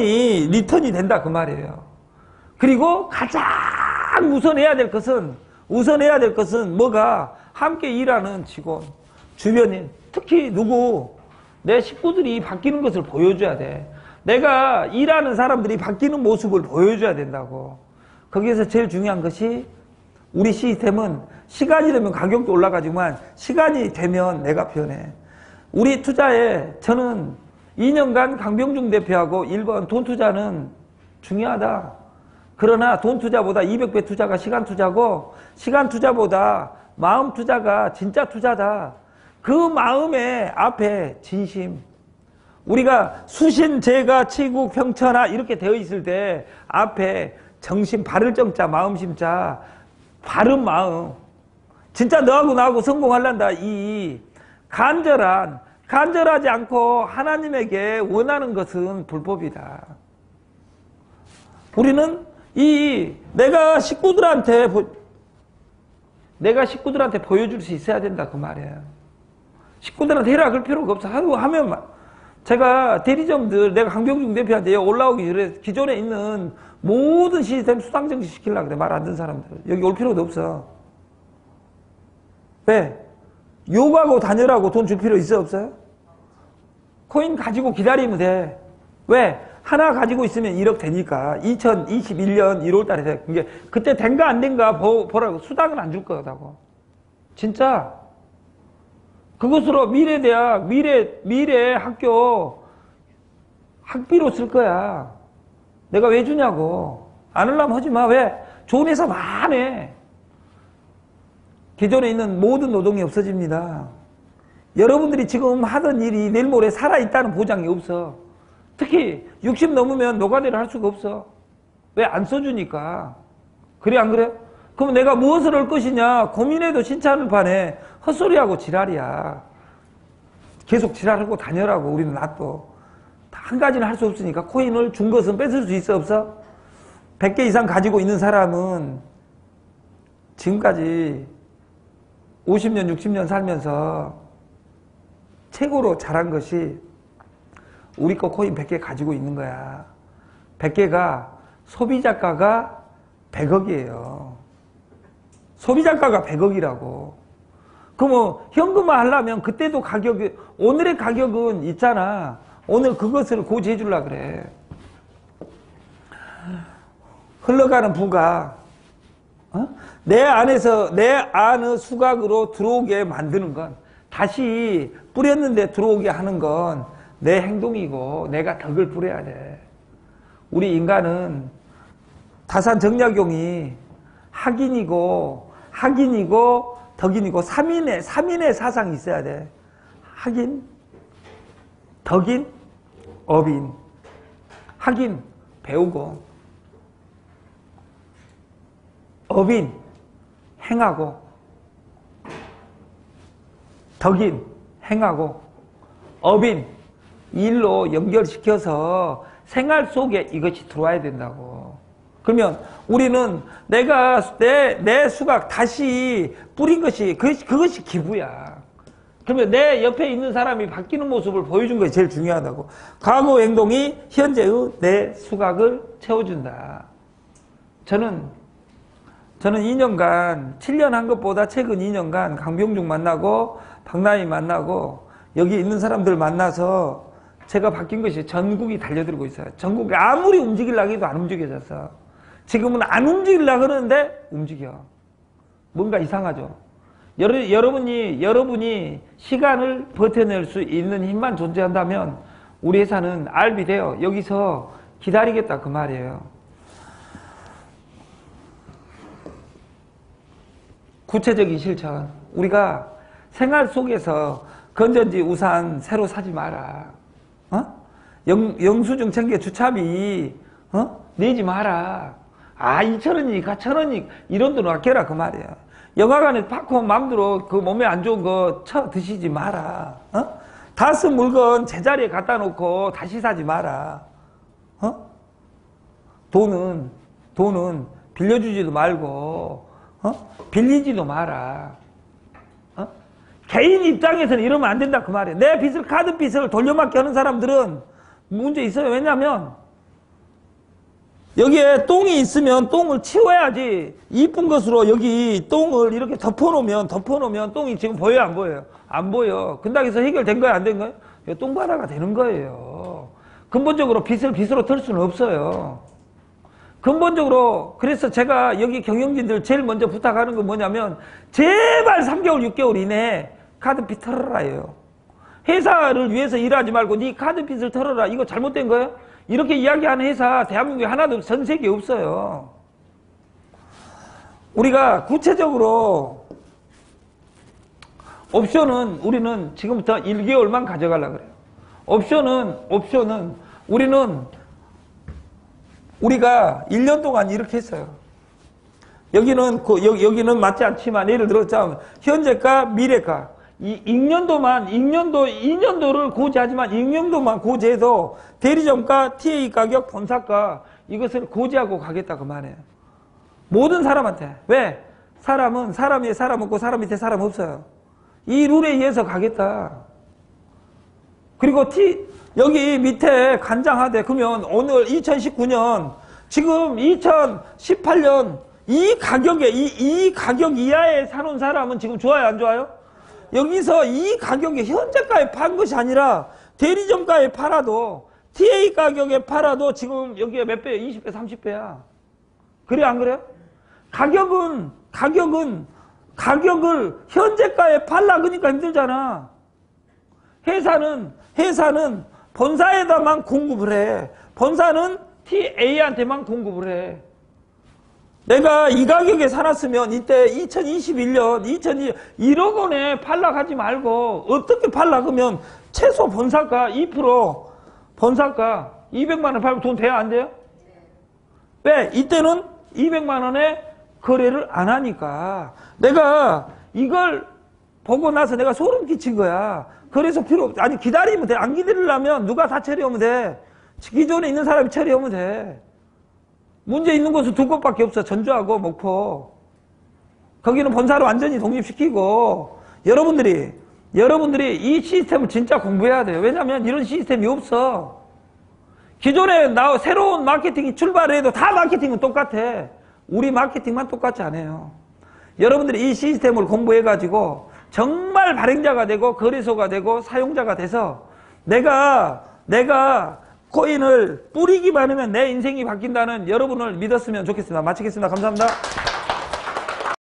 리턴이 리턴이 된다 그 말이에요. 그리고 가장 우선해야 될 것은 우선해야 될 것은 뭐가 함께 일하는 직원, 주변인, 특히 누구 내 식구들이 바뀌는 것을 보여줘야 돼. 내가 일하는 사람들이 바뀌는 모습을 보여줘야 된다고. 거기에서 제일 중요한 것이 우리 시스템은 시간이 되면 가격도 올라가지만 시간이 되면 내가 변해. 우리 투자에 저는 2년간 강병중 대표하고 1번 돈 투자는 중요하다. 그러나 돈 투자보다 200배 투자가 시간 투자고 시간 투자보다 마음 투자가 진짜 투자다. 그 마음의 앞에 진심. 우리가 수신, 제가, 치국, 평천하 이렇게 되어 있을 때 앞에 정신, 바를 정자, 마음 심 자, 바른 마음. 진짜 너하고 나하고 성공할란다. 이 간절한, 간절하지 않고 하나님에게 원하는 것은 불법이다. 우리는 이 내가 식구들한테 내가 식구들한테 보여줄 수 있어야 된다 그 말이에요. 식구들한테 해라 그럴 필요가 없어. 하고 하면 제가 대리점들 내가 강병중 대표한테 올라오기 전에 기존에 있는 모든 시스템 수당 정지 시키려고 그래. 말 안 듣는 사람들. 여기 올 필요도 없어. 왜? 욕하고 다녀라고 돈 줄 필요 있어 없어요? 코인 가지고 기다리면 돼. 왜? 하나 가지고 있으면 1억 되니까 2021년 1월 달에 돼. 이게 그때 된가 안 된가 보라고 수당은 안 줄 거다고. 진짜 그것으로 미래 대학, 미래 미래 학교 학비로 쓸 거야. 내가 왜 주냐고. 안 하려면 하지 마. 왜? 좋은 회사 많네. 기존에 있는 모든 노동이 없어집니다. 여러분들이 지금 하던 일이 내일 모레 살아있다는 보장이 없어. 특히 60 넘으면 노가다를 할 수가 없어. 왜 안 써주니까. 그래 안 그래? 그럼 내가 무엇을 할 것이냐 고민해도 신차를 반해 헛소리하고 지랄이야. 계속 지랄하고 다녀라고 우리는 놔둬. 한 가지는 할 수 없으니까 코인을 준 것은 뺏을 수 있어 없어? 100개 이상 가지고 있는 사람은 지금까지 50년 60년 살면서 최고로 잘한 것이 우리 거 코인 100개 가지고 있는 거야. 100개가 소비자가가 100억이에요. 소비자가가 100억이라고. 그럼 뭐 현금화 하려면 그때도 가격이 오늘의 가격은 있잖아. 오늘 그것을 고지해 줄라 그래. 흘러가는 부가 어? 내 안에서 내 안의 수각으로 들어오게 만드는 건 다시 뿌렸는데 들어오게 하는 건 내 행동이고 내가 덕을 부려야 돼. 우리 인간은 다산 정약용이 학인이고 학인이고 덕인이고 3인의 3인의 사상이 있어야 돼. 학인, 덕인, 업인. 학인 배우고 업인 행하고 덕인 행하고 업인 일로 연결시켜서 생활 속에 이것이 들어와야 된다고. 그러면 우리는 내가 내, 내 수각 다시 뿌린 것이 그것이, 그것이 기부야. 그러면 내 옆에 있는 사람이 바뀌는 모습을 보여준 것이 제일 중요하다고. 과거 행동이 현재의 내 수각을 채워준다. 저는 저는 2년간 7년 한 것보다 최근 2년간 강병중 만나고 박나희 만나고 여기 있는 사람들 만나서 제가 바뀐 것이 전국이 달려들고 있어요. 전국이 아무리 움직이려고 해도 안 움직여졌어. 지금은 안 움직이려고 그러는데 움직여. 뭔가 이상하죠. 여러, 여러분이, 여러분이 시간을 버텨낼 수 있는 힘만 존재한다면 우리 회사는 알비 돼요. 여기서 기다리겠다 그 말이에요. 구체적인 실천. 우리가 생활 속에서 건전지 우산 새로 사지 마라. 어? 영, 영수증 챙겨 주차비 어? 내지 마라. 아, 2천원이니까 천원이 이런 돈 아껴라 그 말이야. 영화관에 팝콘 마음대로 그 몸에 안 좋은 거 쳐 드시지 마라. 어? 다 쓴 물건 제자리에 갖다 놓고 다시 사지 마라. 어? 돈은 돈은 빌려주지도 말고 어? 빌리지도 마라. 어? 개인 입장에서는 이러면 안 된다 그 말이에요. 내 빚을 카드 빚을 돌려막기 하는 사람들은 문제 있어요. 왜냐하면 여기에 똥이 있으면 똥을 치워야지 이쁜 것으로 여기 똥을 이렇게 덮어놓으면 덮어놓으면 똥이 지금 보여요 안 보여요? 안 보여. 근당에서 해결된 거야 안 된 거예요? 이거 똥바다가 되는 거예요. 근본적으로 빚을 빚으로 털 수는 없어요. 근본적으로 그래서 제가 여기 경영진들 제일 먼저 부탁하는 건 뭐냐면 제발 3개월 6개월 이내에 카드빚 털어라예요. 회사를 위해서 일하지 말고 네 카드빚을 털어라. 이거 잘못된 거예요? 이렇게 이야기하는 회사 대한민국에 하나도 전 세계에 없어요. 우리가 구체적으로 옵션은 우리는 지금부터 1개월만 가져가려고 그래요. 옵션은 옵션은 우리는 우리가 1년 동안 이렇게 했어요. 여기는 그, 여기, 여기는 맞지 않지만 예를 들어 자 현재가 미래가 이 익년도만 익년도 2년도를 고지하지만 익년도만 고지해도 대리점가 TA 가격 본사가 이것을 고지하고 가겠다 그 말이에요. 모든 사람한테 왜 사람은 사람 위에 사람 없고 사람 밑에 사람 없어요. 이 룰에 의해서 가겠다. 그리고 T 여기 밑에 간장하대 그러면 오늘 2019년 지금 2018년 이 가격에 이, 이 가격 이하에 사는 사람은 지금 좋아요 안 좋아요? 여기서 이 가격에 현재가에 판 것이 아니라 대리점가에 팔아도 TA 가격에 팔아도 지금 여기에 몇 배야? 20배 30배야 그래 안 그래요? 가격은 가격은 가격을 현재가에 팔라 그러니까 힘들잖아 회사는 회사는 본사에다만 공급을 해. 본사는 TA한테만 공급을 해. 내가 이 가격에 살았으면 이때 2021년 2002 1억 원에 팔락하지 말고 어떻게 팔락하면 최소 본사가 2% 본사가 200만 원 팔면 돈 돼야 안 돼요? 왜? 이때는 200만 원에 거래를 안 하니까 내가 이걸 보고 나서 내가 소름 끼친 거야. 그래서 필요 없, 아니 기다리면 돼. 안 기다리려면 누가 다 처리하면 돼. 기존에 있는 사람이 처리하면 돼. 문제 있는 곳은 두 곳밖에 없어. 전주하고 목포. 거기는 본사를 완전히 독립시키고 여러분들이 여러분들이 이 시스템을 진짜 공부해야 돼요. 왜냐하면 이런 시스템이 없어. 기존에 나 새로운 마케팅이 출발해도 다 마케팅은 똑같아. 우리 마케팅만 똑같지 않아요. 여러분들이 이 시스템을 공부해가지고 정말 발행자가 되고 거래소가 되고 사용자가 돼서 내가 내가 코인을 뿌리기만 하면 내 인생이 바뀐다는 여러분을 믿었으면 좋겠습니다. 마치겠습니다. 감사합니다.